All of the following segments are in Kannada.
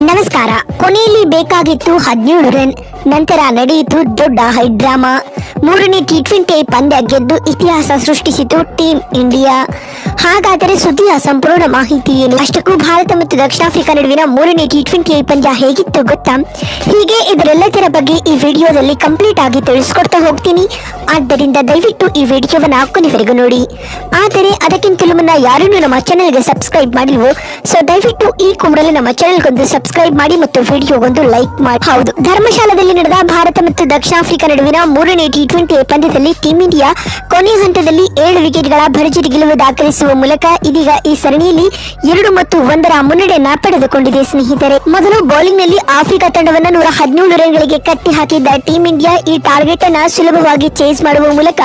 ನಮಸ್ಕಾರ. ಕೊನೆಯಲ್ಲಿ ಬೇಕಾಗಿತ್ತು ಹದಿನೇಳು ರನ್ ನಂತರ ನಡೆಯಿತು ದೊಡ್ಡ ಹೈಡ್ರಾಮಾ ಮೂರನೇ ಟಿ ಟ್ವೆಂಟಿ ಪಂದ್ಯ ಗೆದ್ದು ಇತಿಹಾಸ ಸೃಷ್ಟಿಸಿತು ಟೀಂ ಇಂಡಿಯಾ. ಹಾಗಾದರೆ ಸುದ್ದಿಯ ಸಂಪೂರ್ಣ ಮಾಹಿತಿ ಏನು? ಅಷ್ಟಕ್ಕೂ ಭಾರತ ಮತ್ತು ದಕ್ಷಿಣ ಆಫ್ರಿಕಾ ನಡುವಿನ ಮೂರನೇ ಟಿ ಟ್ವೆಂಟಿ ಪಂದ್ಯ ಹೇಗಿತ್ತು ಗೊತ್ತಾ? ಹೀಗೆ ಇದರೆಲ್ಲದರ ಬಗ್ಗೆ ಈ ವಿಡಿಯೋದಲ್ಲಿ ಕಂಪ್ಲೀಟ್ ಆಗಿ ತಿಳಿಸ್ಕೊಡ್ತಾ ಹೋಗ್ತೀನಿ. ಆದ್ದರಿಂದ ದಯವಿಟ್ಟು ಈ ವಿಡಿಯೋವನ್ನು ಕೊನೆವರೆಗೂ ನೋಡಿ. ಆದರೆ ಅದಕ್ಕಿಂತಲೂ ಮುನ್ನ ಯಾರನ್ನೂ ನಮ್ಮ ಚಾನೆಲ್ಗೆ ಸಬ್ಸ್ಕ್ರೈಬ್ ಮಾಡಿಲ್ವೋ? ಸೊ ದಯವಿಟ್ಟು ಈ ಕುಂಬಳಲ್ಲಿ ನಮ್ಮ ಚಾನೆಲ್ಗೊಂದು ಸಬ್ಸ್ಕ್ರೈಬ್ ಮಾಡಿ ಮತ್ತು ವಿಡಿಯೋಗೊಂದು ಲೈಕ್ ಮಾಡಿ. ಹೌದು, ಧರ್ಮಶಾಲಾದಲ್ಲಿ ನಡೆದ ಭಾರತ ಮತ್ತು ದಕ್ಷಿಣ ಆಫ್ರಿಕಾ ನಡುವಿನ ಮೂರನೇ ಟಿ ಟ್ವೆಂಟಿ ಪಂದ್ಯದಲ್ಲಿ ಟೀಂ ಇಂಡಿಯಾ ಕೊನೆ ಹಂತದಲ್ಲಿ ಏಳು ವಿಕೆಟ್ಗಳ ಭರ್ಜರಿ ಗೆಲುವು ದಾಖಲಿಸುವ ಮೂಲಕ ಇದೀಗ ಈ ಸರಣಿಯಲ್ಲಿ ಎರಡು ಮತ್ತು ಒಂದರ ಮುನ್ನಡೆಯನ್ನ ಪಡೆದುಕೊಂಡಿದೆ, ಸ್ನೇಹಿತರೆ. ಮೊದಲು ಬೌಲಿಂಗ್ನಲ್ಲಿ ಆಫ್ರಿಕಾ ತಂಡವನ್ನು ನೂರ ಹದಿನೇಳು ರನ್ಗಳಿಗೆ ಕಟ್ಟಿ ಹಾಕಿದ್ದ ಟೀಂ ಇಂಡಿಯಾ ಈ ಟಾರ್ಗೆಟ್ ಅನ್ನ ಸುಲಭವಾಗಿ ಚೇಸ್ ಮಾಡುವ ಮೂಲಕ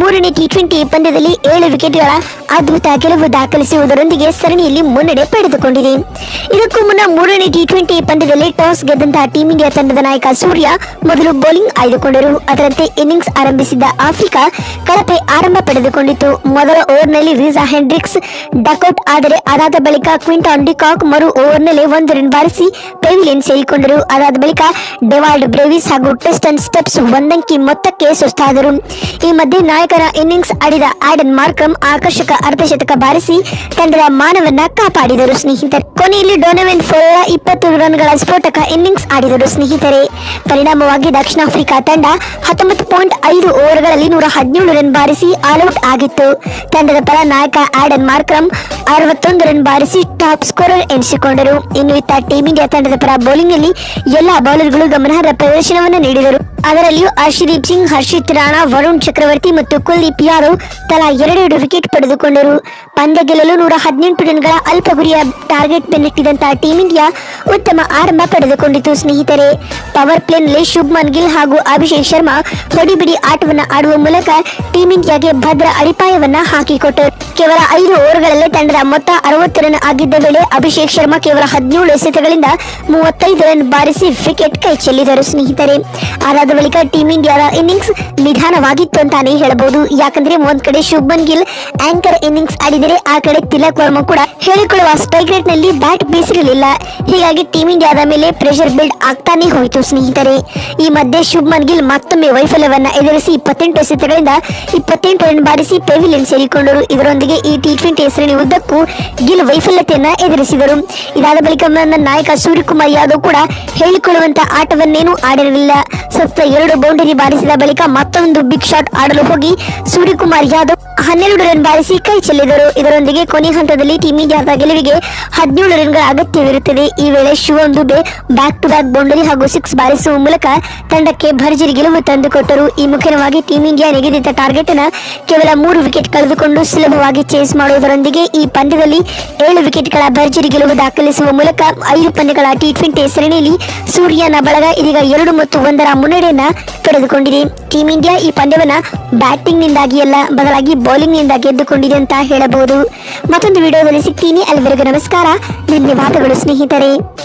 ಮೂರನೇ ಟಿ ಟ್ವೆಂಟಿ ಪಂದ್ಯದಲ್ಲಿ ಏಳು ವಿಕೆಟ್ಗಳ ಅದ್ಭುತ ಗೆಲುವು ದಾಖಲಿಸುವುದರೊಂದಿಗೆ ಸರಣಿಯಲ್ಲಿ ಮುನ್ನಡೆ ಪಡೆದುಕೊಂಡಿದೆ. ಇದಕ್ಕೂ ಮುನ್ನ ಮೂರನೇ ಟಿ ಟ್ವೆಂಟಿ ಪಂದ್ಯದಲ್ಲಿ ಟಾಸ್ ಗೆದ್ದಂತಹ ಟೀಂ ಇಂಡಿಯಾ ತಂಡದ ನಾಯಕ ಸೂರ್ಯ ಮೊದಲು ಬೌಲಿಂಗ್ ಆಯ್ದುಕೊಂಡರು. ಅದರಂತೆ ಇನ್ನಿಂಗ್ಸ್ ಆರಂಭಿಸಿದ್ದ ಆಫ್ರಿಕಾ ಕಳಪೆ ಆರಂಭ ಪಡೆದುಕೊಂಡಿತು. ಮೊದಲ ಓವರ್ನಲ್ಲಿ ವಿಜಾ ಹೆಂಡ್ರಿಕ್ಸ್ ಡಕೌಟ್. ಆದರೆ ಅದಾದ ಬಳಿಕ ಕ್ವಿಂಟಾನ್ ಡಿಕಾಕ್ ಮರು ಓವರ್ನಲ್ಲಿ ಒಂದು ರನ್ ಬಾರಿಸಿ ಪೆವಿಲಿಯನ್ ಸೇರಿಕೊಂಡರು. ಅದಾದ ಬಳಿಕ ಡೆವಾಲ್ಡ್ ಬ್ರೇವಿಸ್ ಹಾಗೂ ಟೆಸ್ಟನ್ ಸ್ಟೆಪ್ಸ್ ಒಂದಂಕಿ ಮೊತ್ತಕ್ಕೆ ಸುಸ್ತಾದರು. ಈ ಮಧ್ಯೆ ನಾಯಕರ ಇನ್ನಿಂಗ್ಸ್ ಆಡಿದ ಆಡನ್ ಮಾರ್ಕಮ್ ಆಕರ್ಷಕ ಅರ್ಧಶತಕ ಬಾರಿಸಿ ತಂಡದ ಮಾನವನ್ನ ಕಾಪಾಡಿದರು. ಸ್ನೇಹಿತರು, ಕೊನೆಯಲ್ಲಿ ಡೊನವೆನ್ ಫೋಲ್ಲಾ ಇಪ್ಪತ್ತು ರನ್ಗಳ ಸ್ಫೋಟಕ ಇನ್ನಿಂಗ್ಸ್ ಆಡಿದರು. ಸ್ನೇಹಿತರೆ ಪರಿಣಾಮವಾಗಿ ದಕ್ಷಿಣ ಆಫ್ರಿಕಾ ತಂಡ ಹತ್ತೊಂಬತ್ತು ಪಾಯಿಂಟ್ ಐದು ಓವರ್ಗಳಲ್ಲಿ ನೂರ ಹದಿನೇಳು ರನ್ ಬಾರಿಸಿ ಆಲ್ಔಟ್ ಆಗಿತ್ತು. ತಂಡದ ಪರ ನಾಯಕ ಆಡನ್ ಮಾರ್ಕ್ರಮ್ ಅರವತ್ತೊಂದು ರನ್ ಬಾರಿಸಿ ಟಾಪ್ ಸ್ಕೋರರ್ ಎನಿಸಿಕೊಂಡರು. ಇನ್ನು ಇತ್ತ ಟೀಂ ಇಂಡಿಯಾ ತಂಡದ ಪರ ಬೌಲಿಂಗ್ನಲ್ಲಿ ಎಲ್ಲಾ ಬೌಲರ್ಗಳು ಗಮನಾರ್ಹ ಪ್ರದರ್ಶನವನ್ನು ನೀಡಿದರು. ಅದರಲ್ಲಿಯೂ ಹರ್ಷದೀಪ್ ಸಿಂಗ್, ಹರ್ಷಿತ್ ರಾಣಾ, ವರುಣ್ ಚಕ್ರವರ್ತಿ ಮತ್ತು ಕುಲ್ದೀಪ್ ಯಾದವ್ ತಲಾ ಎರಡೆರಡು ವಿಕೆಟ್ ಪಡೆದುಕೊಂಡರು. ಪಂದ್ಯ ಗೆಲ್ಲಲು ನೂರ ಹದಿನೆಂಟು ರನ್ಗಳ ಅಲ್ಪ ಗುರಿಯ ಟಾರ್ಗೆಟ್ ಬೆನ್ನಟ್ಟಿದಂತಹ ಟೀಂ ಇಂಡಿಯಾ ಉತ್ತಮ ಆರಂಭ ಪಡೆದುಕೊಂಡಿತು, ಸ್ನೇಹಿತರೆ. ಪವರ್ ಪ್ಲೇನಲ್ಲಿ ಶುಭ್ಮನ್ ಗಿಲ್ ಹಾಗೂ ಅಭಿಷೇಕ್ ಶರ್ಮಾ ಹೊಡಿಬಿಡಿ ಆಟವನ್ನು ಆಡುವ ಮೂಲಕ ಟೀಂ ಇಂಡಿಯಾಗೆ ಭದ್ರ ಅಡಿಪಾಯವನ್ನ ಹಾಕಿಕೊಟ್ಟರು. ಕೇವಲ ಐದು ಓವರ್ಗಳಲ್ಲಿ ತಂಡದ ಮೊತ್ತ ಅರವತ್ತು ರನ್ ಆಗಿದ್ದ ವೇಳೆ ಅಭಿಷೇಕ್ ಶರ್ಮಾ ಕೇವಲ ಹದಿನೇಳು ಎಸೆತಗಳಿಂದ ಮೂವತ್ತೈದು ರನ್ ಬಾರಿಸಿ ವಿಕೆಟ್ ಕೈ ಚೆಲ್ಲಿದರು, ಸ್ನೇಹಿತರೆ. ಅದಾದ ಬಳಿಕ ಟೀಂ ಇಂಡಿಯಾದ ಇನ್ನಿಂಗ್ಸ್ ನಿಧಾನವಾಗಿತ್ತು ಅಂತಾನೆ ಹೇಳಬಹುದು. ಯಾಕಂದ್ರೆ ಒಂದ್ ಕಡೆ ಶುಭ್ಮನ್ ಗಿಲ್ ಆಂಕರ್ ಇನ್ನಿಂಗ್ಸ್ ಆಡಿದರೆ ಆ ಕಡೆ ತಿಲಕ್ ವರ್ಮಾ ಕೂಡ ಹೇಳಿಕೊಳ್ಳುವ ಸ್ಟ್ರೈಕ್ ರೇಟ್ನಲ್ಲಿ ಬ್ಯಾಟ್ ಬೀಸಿರಲಿಲ್ಲ. ಹೀಗಾಗಿ ಟೀಂ ಇಂಡಿಯಾದ ಮೇಲೆ ಪ್ರೆಷರ್ ಬಿಲ್ಡ್ ಆಗ್ತಾನೆ ಹೋಯಿತು ಸ್ನೇಹಿತರೆ. ಈ ಮಧ್ಯೆ ಶುಭ್ಮನ್ ಗಿಲ್ ಮತ್ತೊಮ್ಮೆ ವೈಫಲ್ಯವನ್ನ ಎದುರಿಸಿ ಇಪ್ಪತ್ತೆಂಟು ಎಸೆತಗಳಿಂದ ಇಪ್ಪತ್ತೆಂಟು ರನ್ ಬಾರಿಸಿ ಪೆವಿಲಿಯನ್ ಸೇರಿಕೊಂಡರು. ಇದರೊಂದಿಗೆ ಈ ಟಿ ಟ್ವೆಂಟಿ ಸರಣಿ ಉದ್ದಕ್ಕೂ ಗಿಲ್ ವೈಫಲ್ಯತೆಯನ್ನ ಎದುರಿಸಿದರು. ಇದಾದ ಬಳಿಕ ನಾಯಕ ಸೂರ್ಯಕುಮಾರ್ ಯಾದವ್ ಕೂಡ ಹೇಳಿಕೊಳ್ಳುವಂತಹ ಆಟವನ್ನೇನು ಆಡಿರಲಿಲ್ಲ ಸತ್ತ ಎರಡು ಬೌಂಡರಿ ಬಾರಿಸಿದ ಬಳಿಕ ಮತ್ತೊಂದು ಬಿಗ್ ಶಾಟ್ ಆಡಲು ಹೋಗಿ ಸೂರ್ಯಕುಮಾರ್ ಯಾದವ್ ಹನ್ನೆರಡು ರನ್ ಬಾರಿಸಿ ಕೈ ಚೆಲ್ಲಿದರು. ಇದರೊಂದಿಗೆ ಕೊನೆ ಹಂತದಲ್ಲಿ ಟೀಮ್ ಇಂಡಿಯಾದ ಗೆಲುವಿಗೆ ಹದಿನೇಳು ರನ್ಗಳ ಅಗತ್ಯವಿರುತ್ತದೆ. ಈ Shivam Dube back to back boundary ಹಾಗೂ ಸಿಕ್ಸ್ ಬಾರಿಸುವ ಮೂಲಕ ತಂಡಕ್ಕೆ ಭರ್ಜರಿ ಗೆಲುವು ತಂದುಕೊಟ್ಟರು ಈ ಮುಖ್ಯವಾಗಿ ಟೀಮ್ ಇಂಡಿಯಾ ನಿಗದಿತ ಟಾರ್ಗೆಟ್ನ ಕೇವಲ ಮೂರು ವಿಕೆಟ್ ಕಳೆದುಕೊಂಡು ಸುಲಭವಾಗಿ ಚೇಸ್ ಮಾಡುವುದರೊಂದಿಗೆ ಈ ಪಂದ್ಯದಲ್ಲಿ ಏಳು ವಿಕೆಟ್ಗಳ ಭರ್ಜರಿ ಗೆಲುವು ದಾಖಲಿಸುವ ಮೂಲಕ ಐದು ಪಂದ್ಯಗಳ ಟಿ ಟ್ವೆಂಟಿ ಸರಣಿಯಲ್ಲಿ ಸೂರ್ಯನ ಬಳಗ ಇದೀಗ ಎರಡು ಮತ್ತು ಒಂದರ ಮುನ್ನಡೆಯನ್ನ ಪಡೆದುಕೊಂಡಿದೆ ಟೀಮ್ ಇಂಡಿಯಾ ಈ ಪಂದ್ಯವನ್ನ ಬ್ಯಾಟಿಂಗ್ ನಿಂದಾಗಿ ಅಲ್ಲ ಬದಲಾಗಿ ಬೌಲಿಂಗ್ನಿಂದ ಗೆದ್ದುಕೊಂಡಿದೆ ಅಂತ ಹೇಳಬಹುದು. ಮತ್ತೊಂದು ವಿಡಿಯೋದಲ್ಲಿ ಸಿಗ್ತೀನಿ. ಅಲ್ಲಿವರೆಗೂ ನಮಸ್ಕಾರ. ಧನ್ಯವಾದಗಳು ಸ್ನೇಹಿತರೆ.